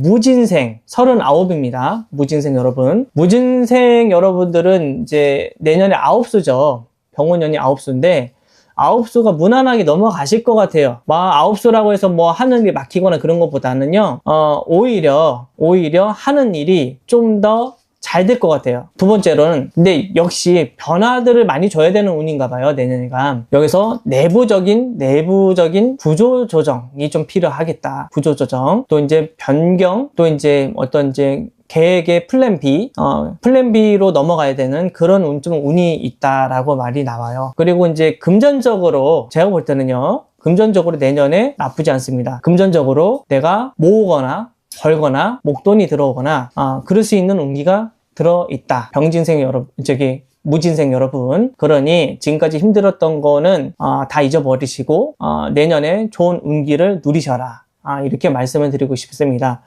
무진생 39입니다. 무진생 여러분. 무진생 여러분들은 이제 내년에 아홉수죠. 병원년이 아홉수인데 아홉수가 무난하게 넘어가실 것 같아요. 막 아홉수라고 해서 뭐 하는 일 막히거나 그런 것보다는요. 어, 오히려 오히려 하는 일이 좀더 잘 될 것 같아요. 두 번째로는 근데 역시 변화들을 많이 줘야 되는 운인가 봐요. 내년에가 여기서 내부적인 내부적인 구조 조정이 좀 필요하겠다. 구조 조정 또 이제 변경 또 이제 어떤 이제 계획의 플랜 B, 어, 플랜 B로 넘어가야 되는 그런 운, 좀 운이 있다라고 말이 나와요. 그리고 이제 금전적으로 제가 볼 때는요, 금전적으로 내년에 나쁘지 않습니다. 금전적으로 내가 모으거나 벌거나 목돈이 들어오거나 아, 그럴 수 있는 운기가 들어있다. 병진생 여러분, 저기 무진생 여러분. 그러니 지금까지 힘들었던 거는 아, 다 잊어버리시고 아, 내년에 좋은 운기를 누리셔라. 아, 이렇게 말씀을 드리고 싶습니다.